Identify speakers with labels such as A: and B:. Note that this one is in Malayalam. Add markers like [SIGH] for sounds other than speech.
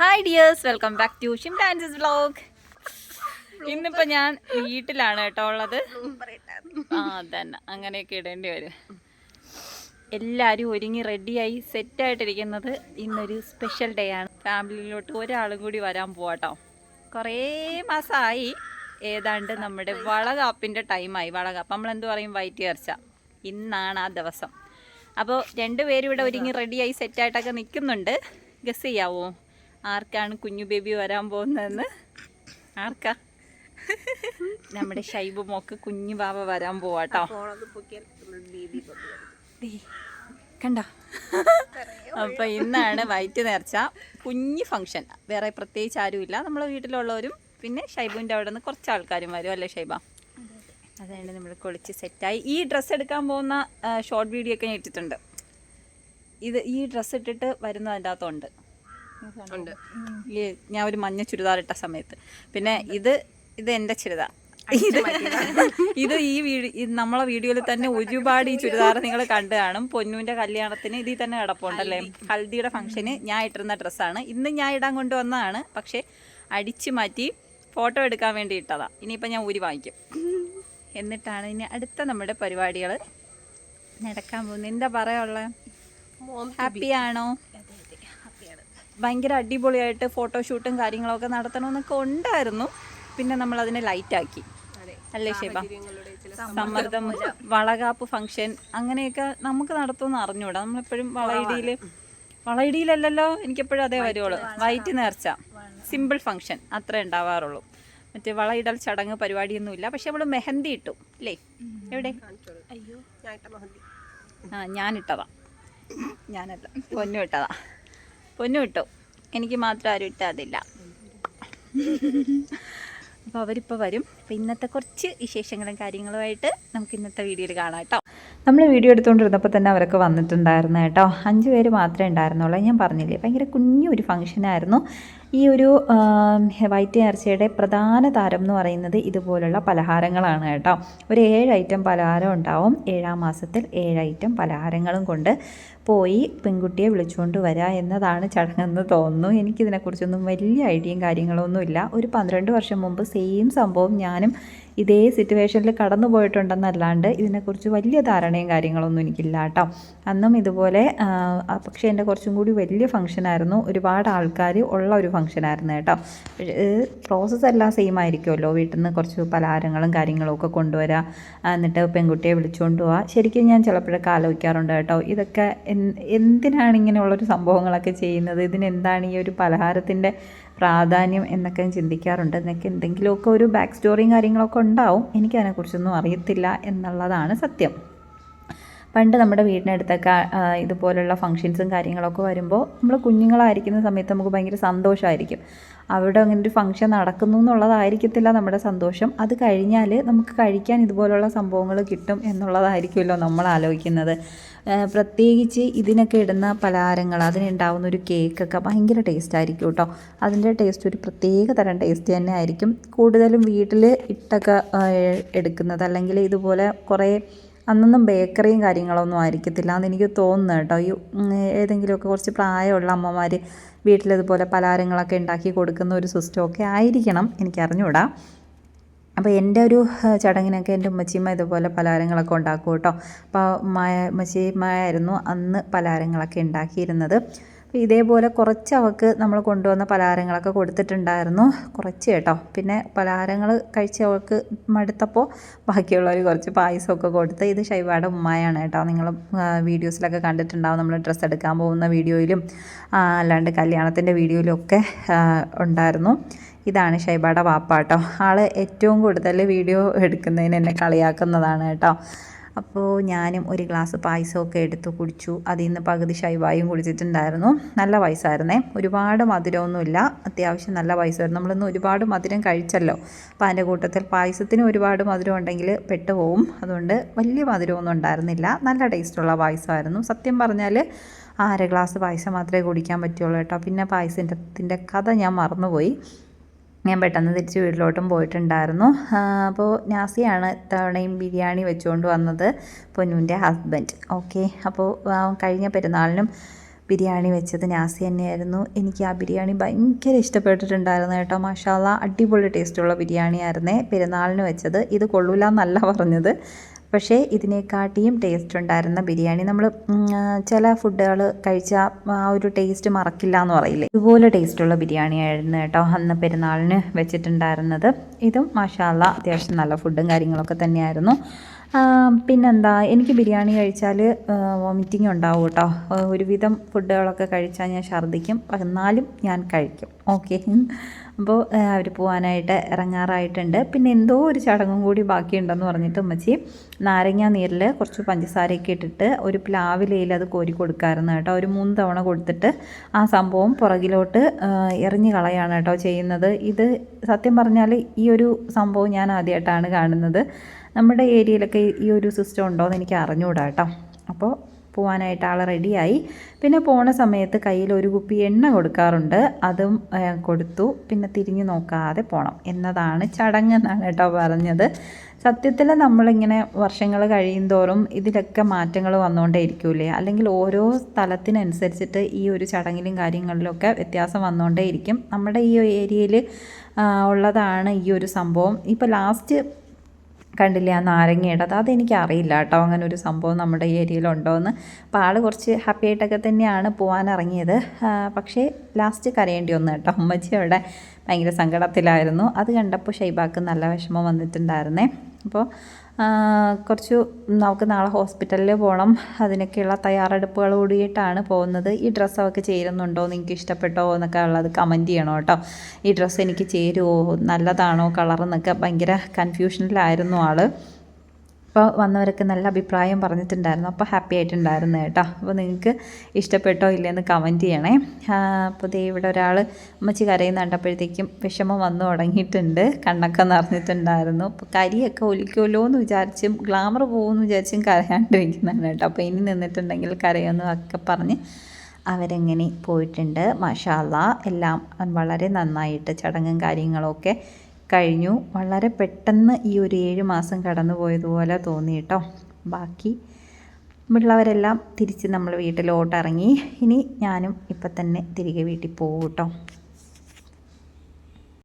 A: Hi dears welcome back to Shim dances vlog ഇന്നിപ്പോ ഞാൻ വീട്ടിലാണ് കേട്ടോ ഉള്ളത്. ആ തന്നെ അങ്ങനെയൊക്കെ ഇടേണ്ടി വരും. എല്ലാവരും ഒരുങ്ങി റെഡിയായി സെറ്റായിട്ടിരിക്കുന്നത് ഇന്നൊരു സ്പെഷ്യൽ ഡേ ആണ്. ഫാമിലിയിലോട്ട് ഒരാളും കൂടി വരാൻ പോവാട്ടോ കുറേ മാസമായി ഏതാണ്ട് നമ്മുടെ വളകാപ്പിന്റെ ടൈമായി വളകാപ്പ്. നമ്മൾ എന്ത് പറയും? വൈറ്റ് ചേർച്ച ഇന്നാണ് ആ ദിവസം. അപ്പോൾ രണ്ടുപേരും ഇവിടെ ഒരുങ്ങി റെഡിയായി സെറ്റായിട്ടൊക്കെ നിൽക്കുന്നുണ്ട്. ഗസ് ചെയ്യാവോ? ആർക്കാണ് കുഞ്ഞു ബേബി വരാൻ പോകുന്നതെന്ന്? ആർക്കാ? നമ്മുടെ ഷൈബു മോക്ക് കുഞ്ഞു ബാബ വരാൻ പോവാട്ടോ കണ്ടോ? അപ്പൊ ഇന്നാണ് വൈറ്റ് നേർച്ച. കുഞ്ഞു ഫംഗ്ഷൻ വേറെ പ്രത്യേകിച്ച് ആരുമില്ല. നമ്മളെ വീട്ടിലുള്ളവരും പിന്നെ ഷൈബുവിന്റെ അവിടെ നിന്ന് കുറച്ച് ആൾക്കാരും വരും അല്ലേ ഷൈബ? അതാണ് നമ്മൾ കുളിച്ച് സെറ്റായി. ഈ ഡ്രസ്സ് എടുക്കാൻ പോകുന്ന ഷോർട്ട് വീഡിയോ ഒക്കെ ഞാൻ ഇട്ടിട്ടുണ്ട്. ഇത് ഈ ഡ്രസ്സ് ഇട്ടിട്ട് വരുന്നതിന്റെ അകത്തുണ്ട്.
B: ഉണ്ട്.
A: ഈ ഞാൻ ഒരു മഞ്ഞ ചുരിദാർ ഇട്ട സമയത്ത്. പിന്നെ ഇത് ഇത് എന്റെ ചുരിദാർ. ഇത് [LAUGHS] ഇത് ഈ വീഡിയോ നമ്മളെ വീഡിയോയിൽ തന്നെ ഒരുപാട് ഈ ചുരിദാർ നിങ്ങൾ കണ്ടു കാണും. പൊന്നുവിന്റെ കല്യാണത്തിന് ഇതിൽ തന്നെ കിടപ്പുണ്ടല്ലേ? ഹൽദിയുടെ ഫംഗ്ഷന് ഞാൻ ഇട്ടിരുന്ന ഡ്രസ്സാണ്. ഇന്ന് ഞാൻ ഇടാൻ കൊണ്ടുവന്നതാണ്. പക്ഷെ അടിച്ചു മാറ്റി ഫോട്ടോ എടുക്കാൻ വേണ്ടി ഇട്ടതാ. ഇനിയിപ്പോൾ ഞാൻ ഊരി വാങ്ങിക്കും. എന്നിട്ടാണ് ഇനി അടുത്ത നമ്മുടെ പരിപാടികൾ നടക്കാൻ പോകുന്നത്. എന്താ പറയാനുള്ളത് ഹാപ്പിയാണോ ഭയങ്കര അടിപൊളിയായിട്ട് ഫോട്ടോഷൂട്ടും കാര്യങ്ങളൊക്കെ നടത്തണമെന്നൊക്കെ ഉണ്ടായിരുന്നു. പിന്നെ നമ്മൾ അതിനെ ലൈറ്റ് ലൈറ്റാക്കി അല്ലേ ഷേബ? സമ്മർദ്ദം വളകാപ്പ് ഫംഗ്ഷൻ അങ്ങനെയൊക്കെ നമുക്ക് നടത്തുമെന്ന് അറിഞ്ഞൂടാ. നമ്മളെപ്പോഴും വളയിടിയിൽ വളയിടിയിലല്ലല്ലോ എനിക്കെപ്പോഴും അതേ വരുവുള്ളൂ. വൈറ്റ് നേർച്ച. സിമ്പിൾ ഫംഗ്ഷൻ അത്രേ ഉണ്ടാവാറുള്ളൂ. മറ്റേ വളയിടൽ ചടങ്ങ് പരിപാടിയൊന്നുമില്ല. പക്ഷെ നമ്മൾ മെഹന്തി ഇട്ടു. അല്ലേ എവിടെ? ആ ഞാനിട്ടതാ. ഞാനല്ല. പൊന്നു ഇട്ടതാ. പൊന്നു കിട്ടും എനിക്ക് മാത്രം ആരും ഇട്ടാതില്ല അപ്പോൾ അവരിപ്പോൾ വരും. അപ്പോൾ ഇന്നത്തെ കുറച്ച് വിശേഷങ്ങളും കാര്യങ്ങളുമായിട്ട് നമുക്ക് ഇന്നത്തെ വീഡിയോയിൽ കാണാം കേട്ടോ. നമ്മൾ വീഡിയോ എടുത്തുകൊണ്ടിരുന്നപ്പോൾ തന്നെ അവരൊക്കെ വന്നിട്ടുണ്ടായിരുന്നു കേട്ടോ. അഞ്ച് പേര് മാത്രമേ ഉണ്ടായിരുന്നുള്ളൂ. ഞാൻ പറഞ്ഞില്ലേ? ഭയങ്കര കുഞ്ഞൊരു ഫംഗ്ഷനായിരുന്നു ഈ ഒരു വൈറ്റ് നേർച്ചയുടെ പ്രധാന താരം എന്ന് പറയുന്നത് ഇതുപോലുള്ള പലഹാരങ്ങളാണ് കേട്ടോ. ഒരു ഏഴ് ഐറ്റം പലഹാരം ഉണ്ടാവും. ഏഴാം മാസത്തിൽ ഏഴ് ഐറ്റം പലഹാരങ്ങളും കൊണ്ട് പോയി പെൺകുട്ടിയെ വിളിച്ചുകൊണ്ട് വരിക എന്നതാണ് ചടങ്ങെന്ന് തോന്നുന്നു. എനിക്കിതിനെക്കുറിച്ചൊന്നും വലിയ ഐഡിയയും കാര്യങ്ങളൊന്നുമില്ല. ഒരു പന്ത്രണ്ട് വർഷം മുമ്പ് സെയിം സംഭവം ഞാനും ഇതേ സിറ്റുവേഷനിൽ കടന്നു പോയിട്ടുണ്ടെന്നല്ലാണ്ട് ഇതിനെക്കുറിച്ച് വലിയ ധാരണയും കാര്യങ്ങളൊന്നും എനിക്കില്ല കേട്ടോ അന്നും ഇതുപോലെ പക്ഷേ എന്റെ കുറച്ചും കൂടി വലിയ ഫംഗ്ഷനായിരുന്നു ഒരുപാട് ആൾക്കാർ ഉള്ള ഒരു ഫംഗ്ഷനായിരുന്നു കേട്ടോ. പ്രോസസ്സ് എല്ലാം സെയിം ആയിരിക്കുമല്ലോ. വീട്ടിൽ നിന്ന് കുറച്ച് പലഹാരങ്ങളും കാര്യങ്ങളും ഒക്കെ കൊണ്ടുവരാം. എന്നിട്ട് പെൺകുട്ടിയെ വിളിച്ചുകൊണ്ട് പോവാം. ശരിക്കും ഞാൻ ചിലപ്പോഴൊക്കെ ആലോചിക്കാറുണ്ട് കേട്ടോ. ഇതൊക്കെ എന്തിനാണ് ഇങ്ങനെയുള്ളൊരു സംഭവങ്ങളൊക്കെ ചെയ്യുന്നത്? ഇതിനെന്താണ് ഈ ഒരു പലഹാരത്തിന്റെ പ്രാധാന്യം എന്നൊക്കെ ചിന്തിക്കാറുണ്ട്. എന്നൊക്കെ എന്തെങ്കിലുമൊക്കെ ഒരു ബാക്ക് സ്റ്റോറിയും കാര്യങ്ങളൊക്കെ ഉണ്ടാവും. എനിക്കതിനെക്കുറിച്ചൊന്നും അറിയത്തില്ല എന്നുള്ളതാണ് സത്യം. പണ്ട് നമ്മുടെ വീടിനടുത്തൊക്കെ ഇതുപോലുള്ള ഫങ്ഷൻസും കാര്യങ്ങളൊക്കെ വരുമ്പോൾ നമ്മൾ കുഞ്ഞുങ്ങളായിരിക്കുന്ന സമയത്ത് നമുക്ക് ഭയങ്കര സന്തോഷമായിരിക്കും. അവിടെ അങ്ങനെ ഒരു ഫംഗ്ഷൻ നടക്കുന്നു എന്നുള്ളതായിരിക്കത്തില്ല നമ്മുടെ സന്തോഷം. അത് കഴിഞ്ഞാൽ നമുക്ക് കഴിക്കാൻ ഇതുപോലുള്ള സംഭവങ്ങൾ കിട്ടും എന്നുള്ളതായിരിക്കുമല്ലോ നമ്മൾ ആലോചിക്കുന്നത്. പ്രത്യേകിച്ച് ഇതിനൊക്കെ ഇടുന്ന പലഹാരങ്ങൾ അതിനുണ്ടാവുന്ന ഒരു കേക്കൊക്കെ ഭയങ്കര ടേസ്റ്റ് ആയിരിക്കും കേട്ടോ. അതിന്റെ ടേസ്റ്റ് ഒരു പ്രത്യേക തരം ടേസ്റ്റ് തന്നെ ആയിരിക്കും. കൂടുതലും വീട്ടിൽ ഇട്ടൊക്കെ എടുക്കുന്നത് അല്ലെങ്കിൽ ഇതുപോലെ കുറേ അന്നൊന്നും ബേക്കറിയും കാര്യങ്ങളൊന്നും ആയിരിക്കത്തില്ല എനിക്ക് തോന്നുന്നു കേട്ടോ. ഈ ഏതെങ്കിലുമൊക്കെ കുറച്ച് പ്രായമുള്ള അമ്മമാർ വീട്ടിലിതുപോലെ പലഹാരങ്ങളൊക്കെ ഉണ്ടാക്കി കൊടുക്കുന്ന ഒരു സിസ്റ്റമൊക്കെ ആയിരിക്കണം എനിക്കറിഞ്ഞൂടാ. അപ്പോൾ എന്റെ ഒരു ചടങ്ങിനൊക്കെ എന്റെ ഉമ്മച്ചിമ്മ ഇതുപോലെ പലഹാരങ്ങളൊക്കെ ഉണ്ടാക്കും കേട്ടോ. അപ്പോൾ മായ ഉമ്മച്ചിമ്മയായിരുന്നു അന്ന് പലഹാരങ്ങളൊക്കെ ഉണ്ടാക്കിയിരുന്നത്. അപ്പോൾ ഇതേപോലെ കുറച്ച് അവൾക്ക് നമ്മൾ കൊണ്ടുവന്ന പലഹാരങ്ങളൊക്കെ കൊടുത്തിട്ടുണ്ടായിരുന്നു. കുറച്ച് കേട്ടോ. പിന്നെ പലഹാരങ്ങൾ കഴിച്ച് അവൾക്ക് മടുത്തപ്പോൾ ബാക്കിയുള്ളവർ കുറച്ച് പായസമൊക്കെ കൊടുത്ത് ഇത് ശൈവാടെ ഉമ്മായാണ് കേട്ടോ. നിങ്ങൾ വീഡിയോസിലൊക്കെ കണ്ടിട്ടുണ്ടാവും. നമ്മൾ ഡ്രസ്സ് എടുക്കാൻ പോകുന്ന വീഡിയോയിലും അല്ലാണ്ട് കല്യാണത്തിന്റെ വീഡിയോയിലും ഒക്കെ ഉണ്ടായിരുന്നു. ഇതാണ് ഷൈബയുടെ വാപ്പ കേട്ടോ ആൾ ഏറ്റവും കൂടുതൽ വീഡിയോ എടുക്കുന്നതിന് എന്നെ കളിയാക്കുന്നതാണ് കേട്ടോ. അപ്പോൾ ഞാനും ഒരു ഗ്ലാസ് പായസമൊക്കെ എടുത്ത് കുടിച്ചു. അതിൽ നിന്ന് പകുതി ശൈവായും കുടിച്ചിട്ടുണ്ടായിരുന്നു. നല്ല പായസമായിരുന്നേ. ഒരുപാട് മധുരമൊന്നുമില്ല. അത്യാവശ്യം നല്ല പായസമായിരുന്നു. നമ്മളിന്ന് ഒരുപാട് മധുരം കഴിച്ചല്ലോ. അപ്പോൾ അതിന്റെ കൂട്ടത്തിൽ പായസത്തിന് ഒരുപാട് മധുരം ഉണ്ടെങ്കിൽ പെട്ടുപോകും അതുകൊണ്ട് വലിയ മധുരമൊന്നും ഉണ്ടായിരുന്നില്ല. നല്ല ടേസ്റ്റുള്ള പായസമായിരുന്നു. സത്യം പറഞ്ഞാൽ അര ഗ്ലാസ് പായസം മാത്രമേ കുടിക്കാൻ പറ്റുള്ളൂ കേട്ടോ. പിന്നെ പായസത്തിന്റെ കഥ ഞാൻ മറന്നുപോയി. ഞാൻ പെട്ടെന്ന് തിരിച്ച് വീട്ടിലോട്ടും പോയിട്ടുണ്ടായിരുന്നു. അപ്പോൾ നാസിയാണ് തവണയും ബിരിയാണി വെച്ചുകൊണ്ട് വന്നത് പൊന്നുവിന്റെ ഹസ്ബൻഡ് ഓക്കെ അപ്പോൾ കഴിഞ്ഞ പെരുന്നാളിനും ബിരിയാണി വെച്ചത് നാസി തന്നെയായിരുന്നു. എനിക്ക് ആ ബിരിയാണി ഭയങ്കര ഇഷ്ടപ്പെട്ടിട്ടുണ്ടായിരുന്നു കേട്ടോ. മഷാല അടിപൊളി ടേസ്റ്റുള്ള ബിരിയാണി ആയിരുന്നേ പെരുന്നാളിന് വെച്ചത്. ഇത് കൊള്ളൂല എന്നല്ല പറഞ്ഞത്. പക്ഷേ ഇതിനെക്കാട്ടിയും ടേസ്റ്റ് ഉണ്ടായിരുന്ന ബിരിയാണി നമ്മൾ ചില ഫുഡുകൾ കഴിച്ച ആ ഒരു ടേസ്റ്റ് മറക്കില്ല എന്ന് പറയില്ലേ? ഇതുപോലെ ടേസ്റ്റുള്ള ബിരിയാണി ആയിരുന്നു കേട്ടോ അന്ന് പെരുന്നാളിന് വെച്ചിട്ടുണ്ടായിരുന്നത്. ഇതും മാഷാല അത്യാവശ്യം നല്ല ഫുഡും കാര്യങ്ങളൊക്കെ തന്നെയായിരുന്നു. പിന്നെന്താ എനിക്ക് ബിരിയാണി കഴിച്ചാൽ വോമിറ്റിംഗ് ഉണ്ടാവും കേട്ടോ. ഒരുവിധം ഫുഡുകളൊക്കെ കഴിച്ചാൽ ഞാൻ ഛർദ്ദിക്കും. എന്നാലും ഞാൻ കഴിക്കും. ഓക്കെ അപ്പോൾ അവർ പോകാനായിട്ട് ഇറങ്ങാറായിട്ടുണ്ട്. പിന്നെ എന്തോ ഒരു ചടങ്ങും കൂടി ബാക്കിയുണ്ടെന്ന് പറഞ്ഞിട്ട് ഉമ്മച്ചി നാരങ്ങ നീരിൽ കുറച്ച് പഞ്ചസാരയൊക്കെ ഇട്ടിട്ട് ഒരു പ്ലാവിലയിൽ അത് കോരി കൊടുക്കാമായിരുന്നു കേട്ടോ. ഒരു മൂന്ന് തവണ കൊടുത്തിട്ട് ആ സംഭവം പുറകിലോട്ട് എറിഞ്ഞ് കളയാണ് കേട്ടോ ചെയ്യുന്നത്. ഇത് സത്യം പറഞ്ഞാൽ ഈ ഒരു സംഭവം ഞാൻ ആദ്യമായിട്ടാണ് കാണുന്നത്. നമ്മുടെ ഏരിയയിലൊക്കെ ഈ ഒരു സിസ്റ്റം ഉണ്ടോ എന്ന് എനിക്ക് അറിഞ്ഞുകൂടാ കേട്ടോ അപ്പോൾ പോവാനായിട്ട് ആൾ റെഡിയായി. പിന്നെ പോണ സമയത്ത് കയ്യിൽ ഒരു കുപ്പി എണ്ണ കൊടുക്കാറുണ്ട്. അതും കൊടുത്തു. പിന്നെ തിരിഞ്ഞു നോക്കാതെ പോകണം എന്നതാണ് ചടങ്ങ് എന്നാണ് കേട്ടോ പറഞ്ഞത്. സത്യത്തിൽ നമ്മളിങ്ങനെ വർഷങ്ങൾ കഴിയുന്തോറും ഇതിലൊക്കെ മാറ്റങ്ങൾ വന്നുകൊണ്ടേ ഇരിക്കൂലേ അല്ലെങ്കിൽ ഓരോ സ്ഥലത്തിനനുസരിച്ചിട്ട് ഈ ഒരു ചടങ്ങിലും കാര്യങ്ങളിലൊക്കെ വ്യത്യാസം വന്നുകൊണ്ടേ ഇരിക്കും നമ്മുടെ ഈ ഏരിയയിൽ ഉള്ളതാണ് ഈ ഒരു സംഭവം. ഇപ്പോൾ ലാസ്റ്റ് കണ്ടില്ലേ ആ നാരങ്ങയുടെ അതെനിക്ക് അറിയില്ല കേട്ടോ. അങ്ങനെ ഒരു സംഭവം നമ്മുടെ ഈ ഏരിയയിലുണ്ടോ എന്ന് അപ്പോൾ ആൾ കുറച്ച് ഹാപ്പി ആയിട്ടൊക്കെ തന്നെയാണ് പോകാൻ ഇറങ്ങിയത് പക്ഷേ ലാസ്റ്റ് കരയേണ്ടി വന്നു കേട്ടോ. അമ്മച്ചി അവിടെ ഭയങ്കര സങ്കടത്തിലായിരുന്നു. അത് കണ്ടപ്പോൾ ഷൈബാക്ക് നല്ല വിഷമം വന്നിട്ടുണ്ടായിരുന്നേ. അപ്പോൾ കുറച്ച് നമുക്ക് നാളെ ഹോസ്പിറ്റലിൽ പോകണം അതിനൊക്കെയുള്ള തയ്യാറെടുപ്പുകൾ കൂടിയിട്ടാണ് പോകുന്നത്. ഈ ഡ്രസ്സ് അവൾക്ക് ചേരുന്നുണ്ടോ? നിങ്ങൾക്ക് ഇഷ്ടപ്പെട്ടോ? എന്നൊക്കെ ഉള്ളത് കമന്റ് ചെയ്യണം കേട്ടോ. ഈ ഡ്രസ്സ് എനിക്ക് ചേരുമോ നല്ലതാണോ? കളർ എന്നൊക്കെ ഭയങ്കര കൺഫ്യൂഷനിലായിരുന്നു ആൾ അപ്പോൾ വന്നവരൊക്കെ നല്ല അഭിപ്രായം പറഞ്ഞിട്ടുണ്ടായിരുന്നു. അപ്പോൾ ഹാപ്പി ആയിട്ടുണ്ടായിരുന്നു കേട്ടോ. അപ്പോൾ നിങ്ങൾക്ക് ഇഷ്ടപ്പെട്ടോ ഇല്ലയെന്ന് കമന്റ് ചെയ്യണേ. അപ്പോൾ ദേ ഇവിടെ ഒരാൾ അമ്മച്ചി കരയുന്ന കണ്ടപ്പോഴത്തേക്കും വിഷമം വന്നു തുടങ്ങിയിട്ടുണ്ട്. കണ്ണൊക്കെ നിറഞ്ഞിട്ടുണ്ടായിരുന്നു. അപ്പോൾ കരിയൊക്കെ ഒലിക്കുമല്ലോ എന്ന് വിചാരിച്ചും ഗ്ലാമർ പോകുമെന്ന് വിചാരിച്ചും കരയാണ്ടിരിക്കുന്നതാണ് കേട്ടോ. അപ്പോൾ ഇനി നിന്നിട്ടുണ്ടെങ്കിൽ കരയൊന്നും ഒക്കെ പറഞ്ഞ് അവരെങ്ങനെ പോയിട്ടുണ്ട്. മഷാല എല്ലാം വളരെ നന്നായിട്ട് ചടങ്ങും കാര്യങ്ങളൊക്കെ കഴിഞ്ഞു. വളരെ പെട്ടെന്ന് ഈ ഒരു ഏഴ് മാസം കടന്നു പോയതുപോലെ തോന്നി കേട്ടോ. ബാക്കി ഉള്ളവരെല്ലാം തിരിച്ച് നമ്മൾ വീട്ടിലോട്ടിറങ്ങി. ഇനി ഞാനും ഇപ്പം തന്നെ തിരികെ വീട്ടിൽ പോകും കേട്ടോ.